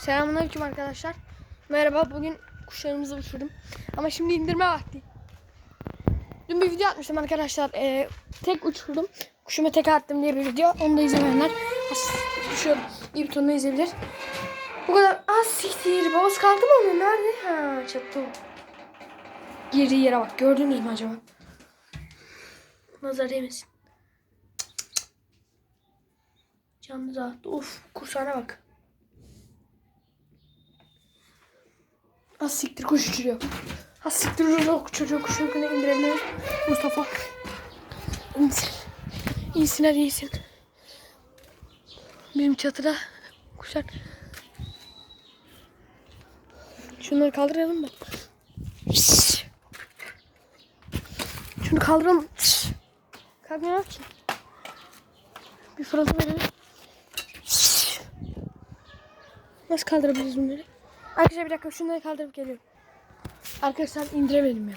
Selamünaleyküm arkadaşlar. Merhaba. Bugün kuşlarımızı uçurdum. Ama şimdi indirme vakti. Dün bir video atmıştım arkadaşlar. Ee, tek uçurdum. Kuşuma tek attım diye bir video. Onu da izlemeyenler şu iyi butonunu izleyebilir. Bu kadar az siktir. Babası kaldı mı onun? Nerede? Ha çattı. Girdiği yere bak. Gördünüz mü acaba? Nazar değmesin. Canlı dağıttı. Of kursana bak. Az siktir kuş uçuruyor. Az siktir uçuruyor. Çocuğu kuş uykuna indirebilir. Mustafa. İnsin. İyisin hadi iyisin. Benim çatıda kuşlar. Şunları kaldıralım. Şşş. Şunu kaldıralım. Kalkmıyor ki. Bir fırıltı verelim. Nasıl kaldırabiliriz bunları? Arkadaşlar bir dakika şunları kaldırıp geliyorum. Arkadaşlar indiremedim ya.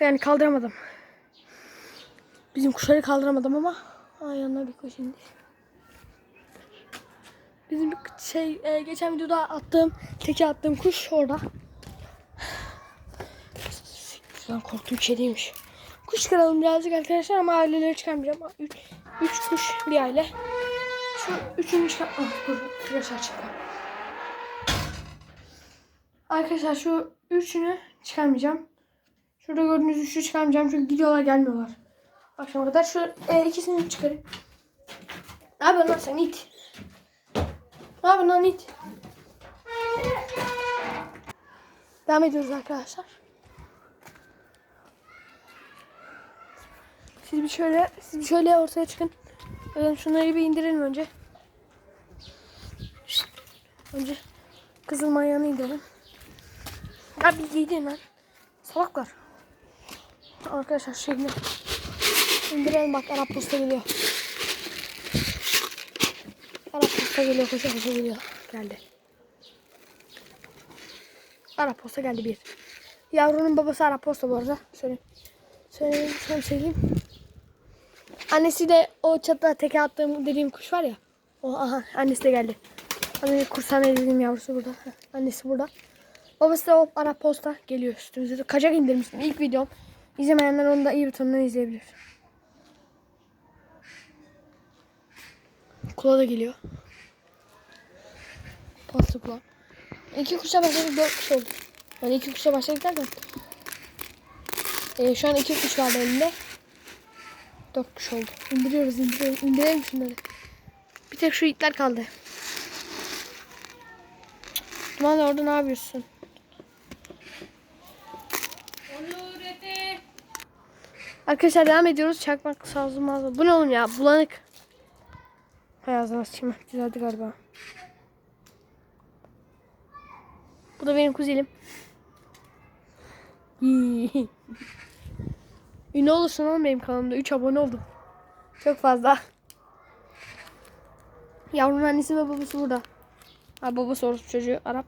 Yani kaldıramadım. Bizim kuşları kaldıramadım ama Aa, yanına bir kuş indi. Bizim bir şey e, geçen videoda attığım teke attığım kuş orada. Şuradan korktuğum kediymiş. Kuş çıkaralım birazcık arkadaşlar ama aileleri çıkarmayacağım. Üç, kuş bir aile. Şu üçüncü çıkar... Ah dur flash açık. Arkadaşlar şu üçünü çıkarmayacağım. Şurada gördüğünüz üçü çıkarmayacağım çünkü gidiyorlar gelmiyorlar. Akşama kadar şu e, ikisini çıkarayım. Ne yapıyorsun lan sen it? Ne yapıyorsun lan it? Devam ediyoruz arkadaşlar. Siz bir şöyle, siz bir şöyle ortaya çıkın. Bakalım şunları bir indirelim önce. Önce kızıl manyağını indirelim. Abi giydi lan. Salaklar. Arkadaşlar şimdi indirelim bak Arap posta geliyor. Arap posta geliyor koşa koşa geliyor. Geldi. Arap posta geldi bir. Yavrunun babası Arap posta bu arada. Söyle. Söyleyeyim, şöyle söyleyeyim. Annesi de o çatıda teke attığım dediğim kuş var ya. O aha annesi de geldi. Hani kursane dediğim yavrusu burada. Annesi burada. Babası da o Arap posta geliyor üstümüze. Kaçak indirmiştim ilk videom. İzlemeyenler onu da iyi butonundan izleyebilir. Kula da geliyor. Paslı kula. İki kuşa başladık dört kuş oldu. Yani iki kuşa başladık derken. Ee, şu an iki kuş vardı elinde. Dört kuş oldu. İndiriyoruz indiriyoruz. İndirelim şunları. Bir tek şu itler kaldı. Duman orada ne yapıyorsun? Arkadaşlar devam ediyoruz. Çakmak sazlı mağaza. Bu ne oğlum ya? Bulanık. Hay ağzına. Güzeldi galiba. Bu da benim kuzenim. Ünlü olursun oğlum benim kanalımda. 3 abone oldum. Çok fazla. Yavrunun annesi ve babası burada. Ha babası orospu çocuğu Arap.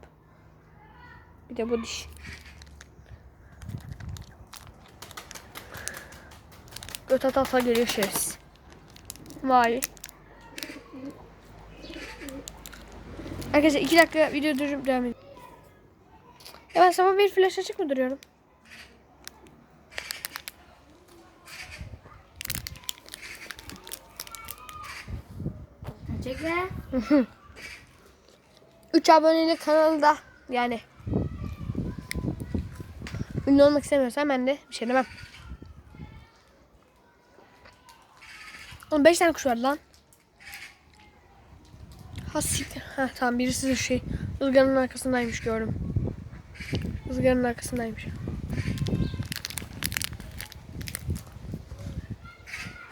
Bir de bu diş. Ata geliyor şerefsiz. Vay. Arkadaşlar iki dakika video durup devam edeyim. Ya ben sabah bir flash açık mı duruyorum? Çekme. 3 aboneli kanalda yani. Ünlü olmak istemiyorsan ben de bir şey demem. Oğlum 5 tane kuş var lan. Ha siktir. Ha tamam birisi de şey ızgaranın arkasındaymış gördüm. Izgaranın arkasındaymış.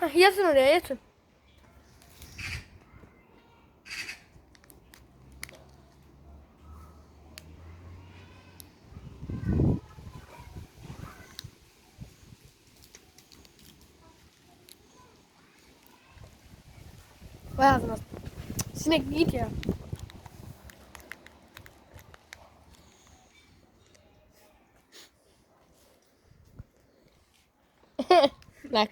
Ha, yatın oraya yatın. Vay ağzına. Sinek git ya. Bak.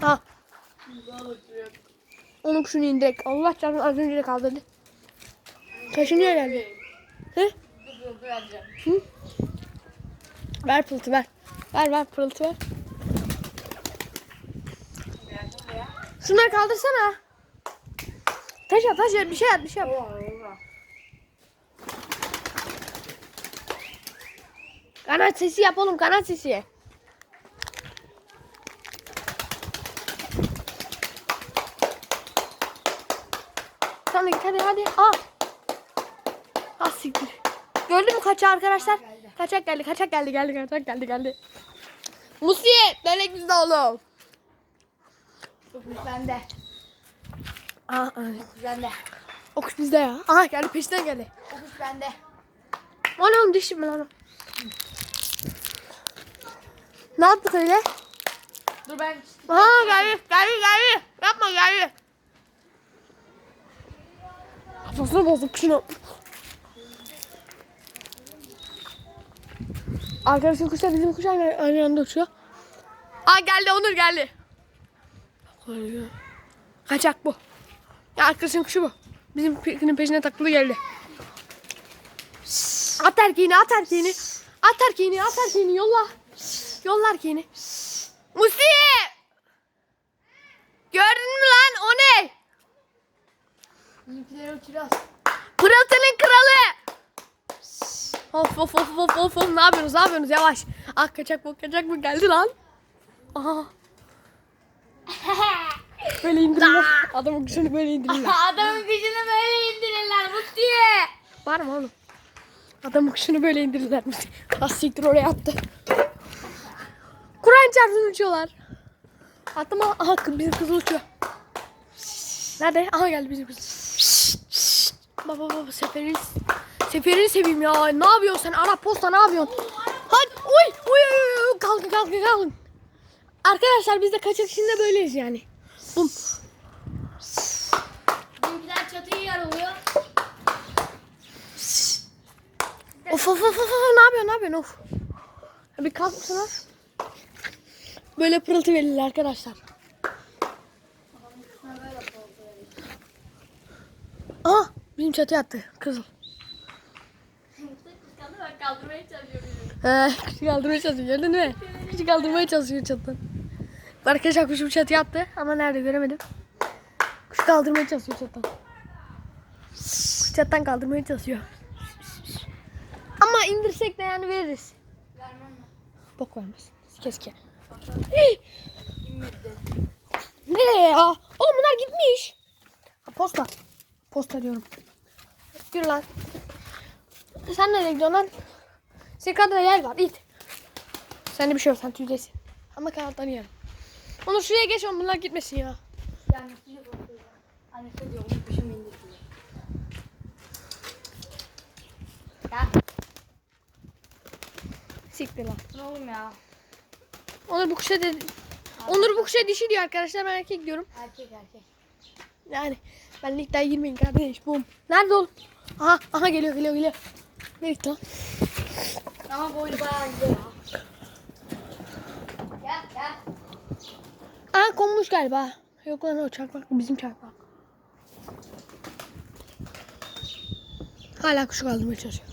Ha. Onun kuşunu indirek. Allah çarpsın az önce de kaldırdı. Kaşınıyor herhalde. He? Hı? Ver pırıltı ver. Ver ver pırıltı ver. Şunları kaldırsana. Taş at taş at bir şey at bir şey yap. Kanat sesi yap oğlum kanat sesi. Tamam git hadi hadi. Aa. Ah siktir. Gördün mü kaçağı arkadaşlar? Kaçak geldi kaçak geldi geldi kaçak geldi geldi. Musiye dönek bizde oğlum. Kuş bende. Aa, evet. Kuş bende. O kuş bizde ya. Aha geldi peşinden geldi. O kuş bende. Oğlum düştüm ben onu. Ne yaptık öyle? Dur ben Aha geldi geldi geldi. Yapma geldi. Kafasına bozduk şunu. Arkadaşın kuşlar bizim kuş aynı, aynı anda uçuyor. Aa geldi Onur geldi. Kaçak bu. Ya arkadaşın kuşu bu. Bizim pikinin peşine takılı geldi. At erkeğini at erkeğini. At erkeğini at erkeğini yolla. Yolla erkeğini. Musi! Gördün mü lan o ne? bizimkileri uçuruyoruz. Pırıltının kralı. Of of of of of of ne yapıyorsunuz ne yapıyorsunuz yavaş. Ah kaçak bu kaçak bu geldi lan. Aha. Böyle indirirler. Adamın kuşunu böyle indirirler. Adamın kuşunu böyle indirirler Mutlu'ya. Var mı oğlum? Adamın kuşunu böyle indirirler. Az siktir oraya attı. Kur'an çarpsın uçuyorlar. Attım aha, bizim kız uçuyor. Nerede? Aha geldi bizim kız. Baba baba seferini seferini seveyim ya. Ne yapıyorsun sen? Ara posta ne yapıyorsun? Hadi uy uy, uy. kalkın kalkın kalkın. Arkadaşlar biz de kaçak işinde böyleyiz yani. Bum. Bizimkiler çatıyı yaralıyor. Of of of of of ne yapıyorsun ne yapıyorsun of. Bir kalkmışsana. Böyle pırıltı verirler arkadaşlar. Aha bizim çatıya attı kızıl. Kaldırmaya çalışıyor kuşu kaldırmaya çalışıyor gördün mü? Kaldırmaya çalışıyor çatıdan. Arkadaşlar kuşum çatıya attı ama nerede göremedim. Kuş kaldırmaya çalışıyor çatıdan. Kuş çatıdan kaldırmaya çalışıyor. Ama indirsek de yani veririz. Vermem ben. Bok vermez. Keşke. Nereye ya? Oğlum bunlar gitmiş. Ha, posta. Posta diyorum. Yürü lan. Sen nereye gidiyorsun lan? Senin kadar yer var. İt. Sende bir şey yok. Sen tüydesin. Ama kanatlarını yerim. Onu şuraya geç oğlum. Bunlar gitmesin ya. Yani. Annesi diyor onu kuşum indir diyor. Ya Siktir lan. ne oğlum ya? Onur bu kuşa dedi. Onur bu kuşa dişi diyor arkadaşlar. Ben erkek diyorum. Erkek erkek. Yani ben ligden girmeyin kardeş. Bum. Nerede oğlum? Aha, aha geliyor geliyor geliyor. Ne gitti lan? Ama boynu bayağı güzel ya. Gel gel. Aa konmuş galiba. Yok lan o çakmak bizim çakmak. Hala kuşu kaldırmaya çalışıyor.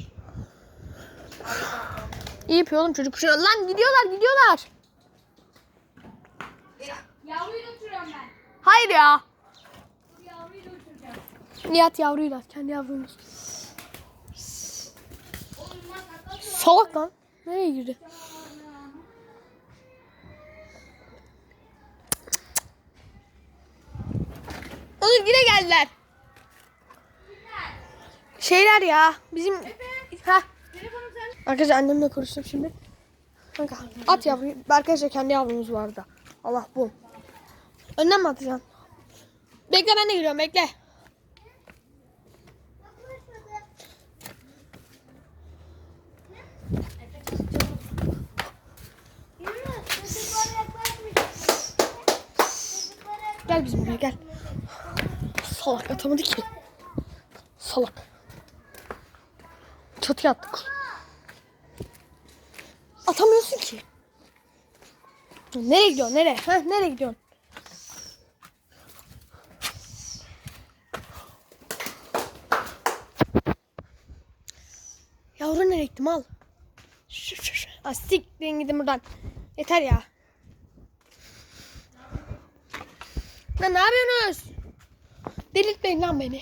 İyi yapıyor oğlum çocuk kuşu. Lan gidiyorlar gidiyorlar. Yavruyu da uçuruyorum ben. Hayır ya. Bu yavruyu da uçuracağım. Nihat yavruyla kendi yavrumuz. Oğlum bunlar. Salak lan. Nereye girdi? Yine geldiler. Şeyler ya. Bizim... Ha. Arkadaşlar annemle konuştum şimdi. Kanka at yavruyu. Arkadaşlar kendi yavrumuz var da. Allah bu. Önden mi atacaksın? Bekle ben de giriyorum bekle. Gel bizim buraya gel. Salak atamadı ki. Salak. Çatıya attık. Atamıyorsun ki. Nereye gidiyorsun? Nereye? Ha, nereye gidiyorsun? Yavru nereye gitti mal? Şu şu şu. Astik ben gidin buradan. Yeter ya. Lan ne yapıyorsunuz? Delirtmeyin lan beni.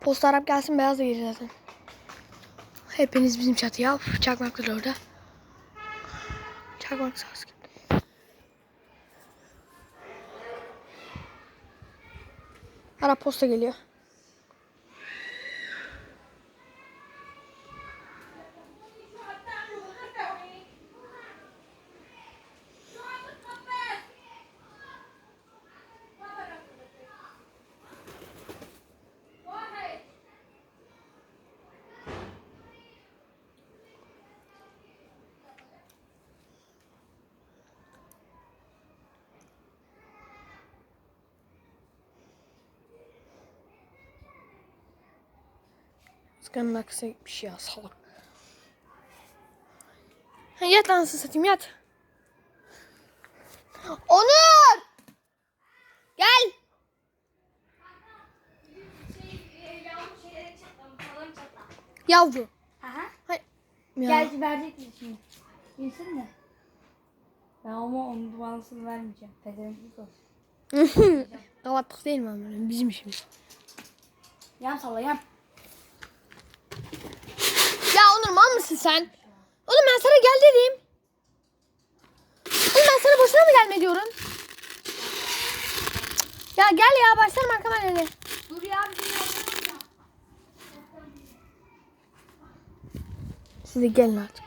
Posta Arap gelsin beyaz da gelir zaten. Hepiniz bizim çatıya. Çakmaklar orada. Çakmak sağ. Arap posta geliyor. Sıkanın arkasına gitmiş ya salak. Ha, yat lan satayım yat. Onur! Gel. Yavru. Aha. Hay. Ya. Gel verecek misin şimdi? Bilsin de. Ben ama onun duansını vermeyeceğim. Pezevenklik olsun. Gavatlık değil mi bizim işimiz. Yan salla yan. Ya Mısın sen? Oğlum ben sana gel dedim. Oğlum ben sana boşuna mı gelme diyorum? Ya gel ya başlarım arkama dedi. Dur ya bir şey Siz de gelin artık.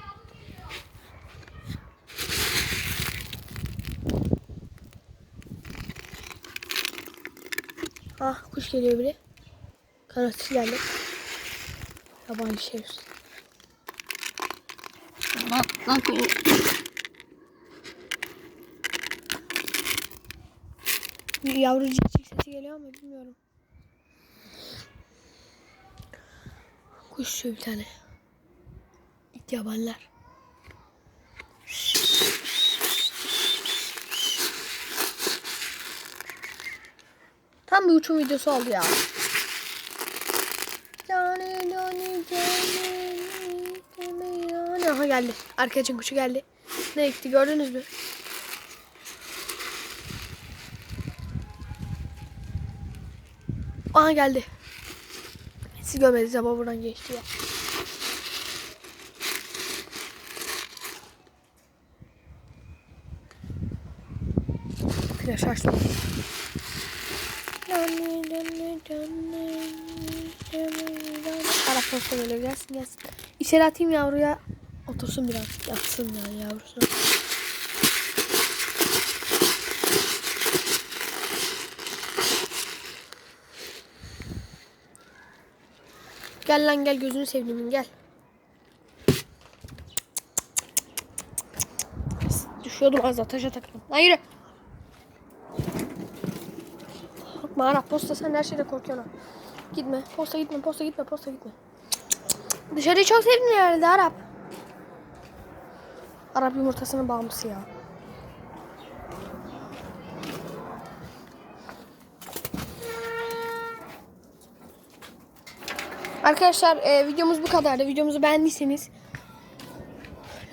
Ah kuş geliyor biri. Kanatsız geldi. Yabancı şey. Bir Yavru cikcik sesi geliyor ama bilmiyorum. Kuş bir tane. Yabanlar. Tam bir uçum videosu oldu ya. Aha geldi. Arkadaşın kuşu geldi. Ne gitti gördünüz mü? Aha geldi. Siz görmediniz ama buradan geçti ya. Flash açtım. Arap posta böyle gelsin gelsin. İçeri atayım yavruya. Otursun biraz. Yatsın yani yavrusuna. Gel lan gel gözünü sevdiğimin gel. Düşüyordum az da taşa takıldım. Lan yürü. Korkma posta sen her şeyde korkuyorsun. Gitme posta gitme posta gitme posta gitme. Dışarıyı çok sevdin herhalde Arap. Arap yumurtasının bağımlısı ya. Arkadaşlar e, videomuz bu kadardı. Videomuzu beğendiyseniz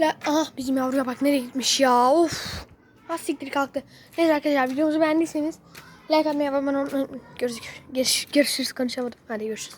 La, aha bizim yavruya bak nereye gitmiş ya. Of. Ha siktir kalktı. Neyse arkadaşlar videomuzu beğendiyseniz like atmayı ve abone olmayı. Görüş- görüş- Görüşürüz konuşamadım. Hadi görüşürüz.